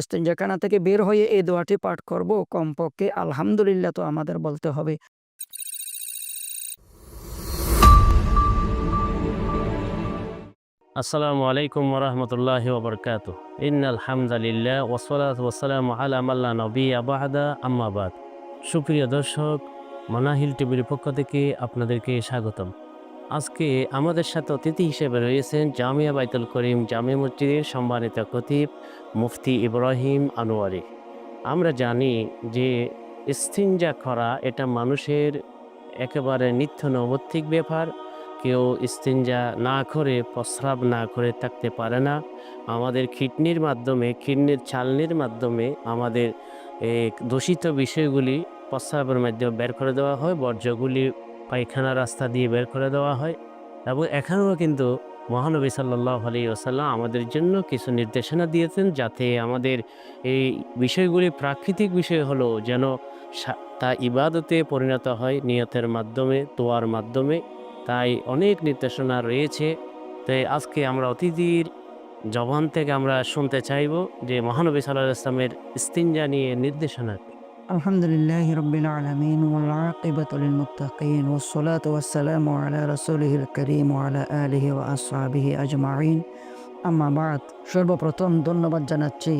ইস্তেঞ্জাখানা থেকে বের হয়ে এই দোয়াটি পাঠ করব, কমপক্ষে আলহামদুলিল্লাহ তো আমাদের বলতে হবে। আসসালামু আলাইকুম ওরহমতুল্লাহ ওবরকাত ইন আলহামদুলিল্লাহ ওসলাত ওসালাম আলা মাল্লা নবী আবাহাদা আম্মাবাদ সুপ্রিয় দর্শক, মানাহিল টিভির পক্ষ থেকে আপনাদেরকে স্বাগতম। আজকে আমাদের সাথে অতিথি হিসেবে রয়েছেন জামিয়া বাইতুল করিম জামিয়া মসজিদের সম্মানিত খতিব মুফতি ইব্রাহিম আনোয়ারি। আমরা জানি যে ইস্তিনজা করা এটা মানুষের একেবারে নিত্য নৈমিত্তিক ব্যাপার। কেউ ইস্তিনজা না করে, প্রস্রাব না করে থাকতে পারে না। আমাদের কিডনির মাধ্যমে, কিডনির চালনির মাধ্যমে আমাদের দূষিত বিষয়গুলি প্রস্রাবের মাধ্যমে বের করে দেওয়া হয়, বর্জ্যগুলি পায়খানা রাস্তা দিয়ে বের করে দেওয়া হয়। এবং এখানেও কিন্তু মহানবী সাল্লাহ আলী ওসাল্লাম আমাদের জন্য কিছু নির্দেশনা দিয়েছেন যাতে আমাদের এই বিষয়গুলি প্রাকৃতিক বিষয় হলো যেন তা ইবাদতে পরিণত হয় নিয়তের মাধ্যমে তোয়ার মাধ্যমে। তাই অনেক নির্দেশনা রয়েছে। তাই আজকে আমরা অতিথির জবান থেকে আমরা শুনতে চাইব যে মহানবী সাল্লাহ ইসলামের স্তিনজা নিয়ে নির্দেশনা কি। আলহামদুলিল্লাহ রবিল আলমিন والعاقبة للمتقين والصلاة والسلام على رسوله الكريم وعلى آله وأصحابه أجمعين আম্মা বাদ সর্বপ্রথম ধন্যবাদ জানাচ্ছি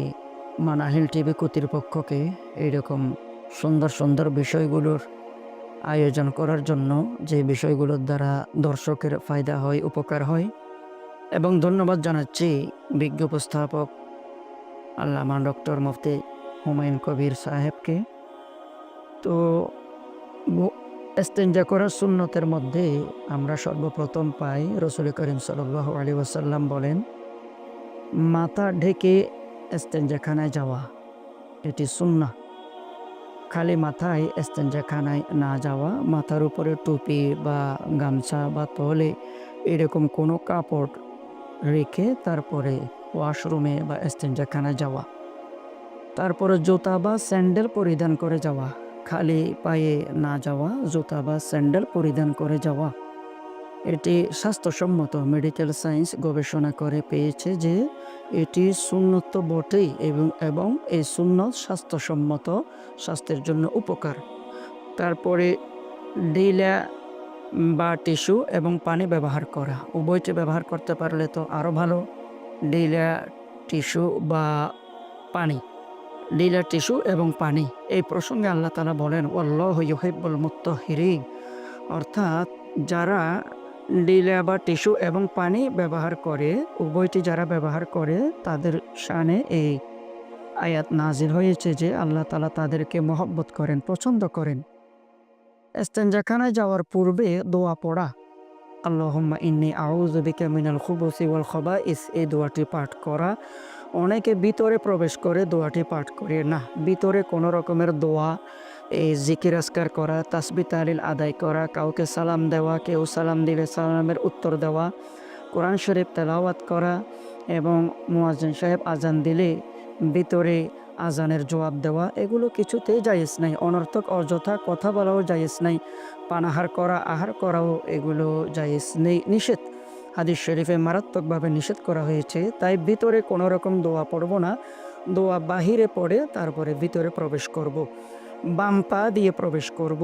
মানাহিল টিভি কর্তৃপক্ষকে এইরকম সুন্দর সুন্দর বিষয়গুলোর আয়োজন করার জন্য যে বিষয়গুলোর দ্বারা দর্শকের ফায়দা হয় উপকার হয় এবং ধন্যবাদ জানাচ্ছি বিজ্ঞ উপস্থাপক আল্লামা ডক্টর মুফতি হুমায়ুন কবির সাহেবকে তো এস্তেঞ্জা করার সুন্নতের মধ্যে আমরা সর্বপ্রথম পাই রসুল করিম সাল্লাহ আলী ওয়াসাল্লাম বলেন, মাথা ঢেকে এস্তেঞ্জাখানায় যাওয়া, এটি সুন্না খালি মাথায় এস্তেঞ্জাখানায় না যাওয়া, মাথার উপরে টুপি বা গামছা বা তলে এরকম কোনো কাপড় রেখে তারপরে ওয়াশরুমে বা এস্তেঞ্জাখানায় যাওয়া, তারপরে জুতা বা স্যান্ডেল পরিধান করে যাওয়া খালি পায়ে না যাওয়া, জুতা বা স্যান্ডেল পরিধান করে যাওয়া। এটি স্বাস্থ্যসম্মত মেডিকেল সায়েন্স গবেষণা করে পেয়েছে যে এটি সুন্নত বটেই এবং এবং এই সুন্নত স্বাস্থ্যসম্মত স্বাস্থ্যের জন্য উপকার। তারপরে ডিলা বা টিস্যু এবং পানি ব্যবহার করা। উভয়টি ব্যবহার করতে পারলে তো আরও ভালো। ডিলা, টিস্যু বা পানি। লীলা টিস্যু এবং পানি। এই প্রসঙ্গে আল্লাহ তালা বলেন অল্লাহ ইহিবুল মুক্ত হিরিং অর্থাৎ যারা লীলা বা টিস্যু এবং পানি ব্যবহার করে, উভয়টি যারা ব্যবহার করে, তাদের শানে এই আয়াত নাজির হয়েছে যে আল্লাহ তালা তাদেরকে মহব্বত করেন, পছন্দ করেন। এস্তেঞ্জাখানায় যাওয়ার পূর্বে দোয়া পড়া। আল্লাহম্মা ইন্নি আউজবিকা মিনাল খুবসি ওয়াল খবাইস। এই দোয়াটি পাঠ করা। অনেকে ভিতরে প্রবেশ করে দোয়াটি পাঠ করে। না, ভিতরে কোনো রকমের দোয়া, এই জিকির আসকার করা তাসবি তালিল আদায় করা, কাউকে সালাম দেওয়া, কেউ সালাম দিলে সালামের উত্তর দেওয়া, কোরআন শরীফ তেলাওয়াত করা এবং মুয়াজ্জিন সাহেব আজান দিলে ভিতরে আজানের জবাব দেওয়া, এগুলো কিছুতেই জায়েজ নাই। অনর্থক, অযথা কথা বলাও জায়েজ নাই। পানাহার করা, আহার করাও এগুলো জায়েজ নেই, নিষেধ। হাদিস শরীফে মারাত্মকভাবে নিষেধ করা হয়েছে, তাই ভিতরে কোনো রকম দোয়া পড়ব না। দোয়া বাহিরে পড়ে তারপরে ভিতরে প্রবেশ করব। বাম পা দিয়ে প্রবেশ করব।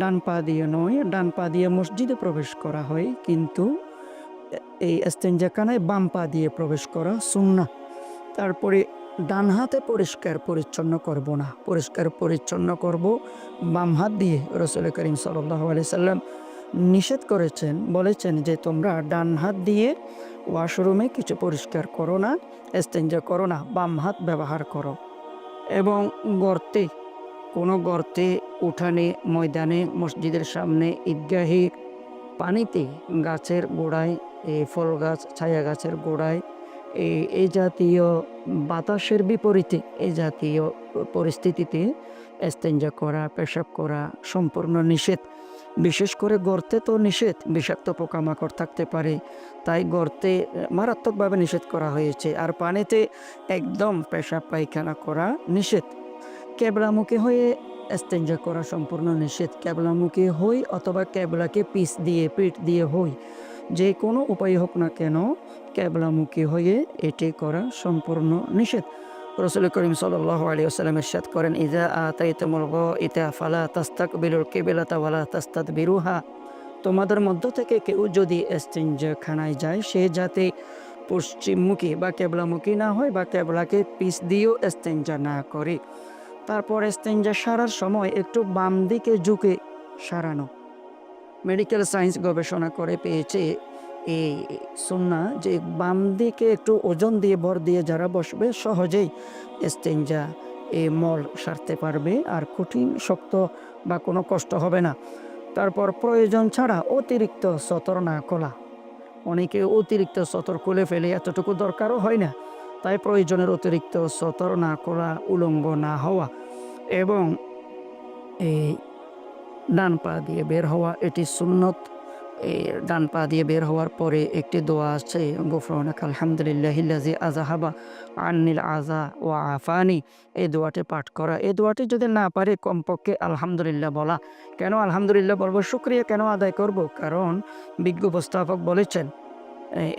ডান পা দিয়ে নয়, ডান পা দিয়ে মসজিদে প্রবেশ করা হয়, কিন্তু এই এস্তেঞ্জাখানায় বাম পা দিয়ে প্রবেশ করা সুন্না তারপরে ডান হাতে পরিষ্কার পরিচ্ছন্ন করব না। পরিষ্কার পরিচ্ছন্ন করব বাম হাত দিয়ে। রসুল করিম সাল্লাহ সাল্লাম নিষেধ করেছেন, বলেছেন যে তোমরা ডান হাত দিয়ে ওয়াশরুমে কিছু পরিষ্কার করো না এস্তেঞ্জা করো না, বাম হাত ব্যবহার করো। এবং গর্তে, কোনো গর্তে, উঠানে, ময়দানে, মসজিদের সামনে, ঈদগাহে পানিতে গাছের গোড়ায় এই ফল গাছ, ছায়া গাছের গোড়ায় এই এই জাতীয় বাতাসের বিপরীতে এই জাতীয় পরিস্থিতিতে এস্তেঞ্জা করা, পেশাব করা সম্পূর্ণ নিষেধ। বিশেষ করে গর্তে তো নিষেধ, বিষাক্ত পোকামাকড় থাকতে পারে। তাই গর্তে মারাত্মকভাবে নিষেধ করা হয়েছে। আর পানিতে একদম পেশাব পায়খানা করা নিষেধ। ক্যাবলামুখী হয়ে এস্তেঞ্জা করা সম্পূর্ণ নিষেধ। ক্যাবলামুখী হই অথবা ক্যাবলাকে পিস দিয়ে পিঠ দিয়ে হই, যে কোনো উপায় হোক না কেন, ক্যাবলামুখী হয়ে এটি করা সম্পূর্ণ নিষেধ। রসুল করিম সাল্লাহ আলী আসসালাম ইরশাদ করেন ইজা আতাইতুমুল ইতা ফালা তাস্তাক বিলুর কেবিলাতা তাস্তাদ বিরুহা তোমাদের মধ্য থেকে কেউ যদি খানায় যায়, সে যাতে পশ্চিমমুখী বা কেবলামুখী না হয় বা কেবলাকে পিস দিয়েও এস্তেঞ্জা না করে। তারপর এস্তেঞ্জা সারার সময় একটু বাম দিকে ঝুঁকে সারানো। মেডিকেল সায়েন্স গবেষণা করে পেয়েছে এই সুন্না যে বাম দিকে একটু ওজন দিয়ে, ভর দিয়ে যারা বসবে, সহজেই এস্তেঞ্জা এই মল সারতে পারবে আর কঠিন শক্ত বা কোনো কষ্ট হবে না। তারপর প্রয়োজন ছাড়া অতিরিক্ত সতর না কলা অনেকে অতিরিক্ত সতর খুলে ফেলে, এতটুকু দরকারও হয় না। তাই প্রয়োজনের অতিরিক্ত সতর না করা উলঙ্গ না হওয়া এবং এই ডান পা দিয়ে বের হওয়া, এটি সুন্নত এই ডান পা দিয়ে বের হওয়ার পরে একটি দোয়া আছে গোফরনাক আলহামদুলিল্লাহিল্লাজি আজাহাবা আন্নিল আজা ও আফানি। এই দোয়াটি পাঠ করা। এই দোয়াটি যদি না পারে, কমপক্ষে আলহামদুলিল্লাহ বলা। কেন আলহামদুলিল্লাহ বলব? শুক্রিয়া কেন আদায় করব? কারণ বিজ্ঞ উপস্থাপক বলেছেন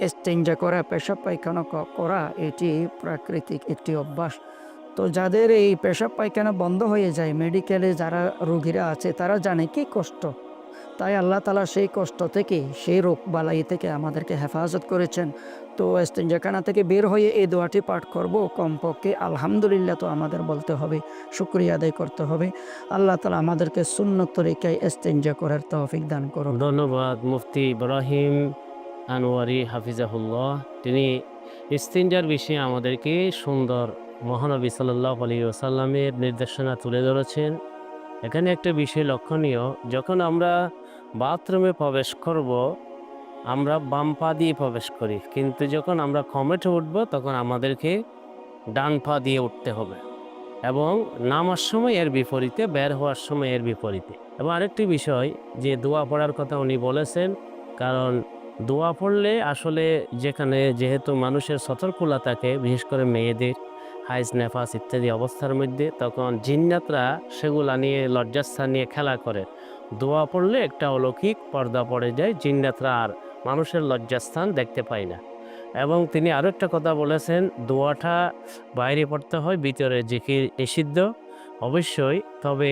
এস্টেঞ্জা করা, পেশাব পায়খানা করা, এটি প্রাকৃতিক একটি অভ্যাস। তো যাদের এই পেশাব পায়খানা বন্ধ হয়ে যায়, মেডিকেলে যারা রোগীরা আছে, তারা জানে কি কষ্ট? তাই আল্লাহ তালা সেই কষ্ট থেকে, সেই রোগ বালাই থেকে আমাদেরকে হেফাজত করেছেন। তো এস্তেঞ্জাখানা থেকে বের হয়ে এই দোয়াটি পাঠ করব। কমপক্ষে আলহামদুলিল্লাহ তো আমাদের বলতে হবে, শুক্রিয়া আদায় করতে হবে। আল্লাহ তালা আমাদেরকে সুন্নত তরিকায় এস্তেঞ্জা করার তৌফিক দান করুন ধন্যবাদ মুফতি ইব্রাহিম আনোয়ারি হাফিজাহুল্লাহ। তিনি ইস্তিনজার বিষয়ে আমাদেরকে সুন্দর মহানবী সাল্লাহ আলী ওসাল্লামের নির্দেশনা তুলে ধরেছেন। এখানে একটা বিষয় লক্ষণীয়, যখন আমরা বাথরুমে প্রবেশ করব, আমরা বাম পা দিয়ে প্রবেশ করি। কিন্তু যখন আমরা কমেটে উঠব, তখন আমাদেরকে ডান পা দিয়ে উঠতে হবে এবং নামার সময় এর বিপরীতে, বের হওয়ার সময় এর বিপরীতে। এবং আরেকটি বিষয়, যে দোয়া পড়ার কথা উনি বলেছেন, কারণ দোয়া পড়লে আসলে যেখানে যেহেতু মানুষের সতর্কতা থাকে, বিশেষ করে মেয়েদের হাইস নেফাস ইত্যাদি অবস্থার মধ্যে, তখন জিন্নাতরা সেগুলা নিয়ে লজ্জাস্থান নিয়ে খেলা করে। দোয়া পড়লে একটা অলৌকিক পর্দা পড়ে যায়, জিন্নাতরা আর মানুষের লজ্জাস্থান দেখতে পায় না। এবং তিনি আরও একটা কথা বলেছেন, দোয়াটা বাইরে পড়তে হয়, ভিতরে জিকির নিষিদ্ধ। অবশ্যই। তবে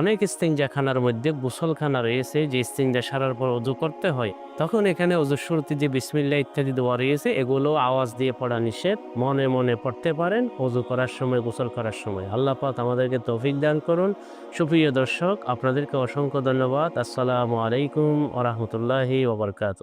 অনেক ইস্তিনজাখানার মধ্যে গোসলখানা রয়েছে, যে ইস্তিনজা সারার পর অজু করতে হয়। তখন এখানে অজুর শুরুতে যে বিসমিল্লা ইত্যাদি দোয়া রয়েছে, এগুলো আওয়াজ দিয়ে পড়া নিষেধ। মনে মনে পড়তে পারেন অজু করার সময়, গোসল করার সময়। আল্লাহ পাক আমাদেরকে তৌফিক দান করুন। সুপ্রিয় দর্শক, আপনাদেরকে অসংখ্য ধন্যবাদ। আসসালামু আলাইকুম ওরহমতুল্লাহি ওবরকাত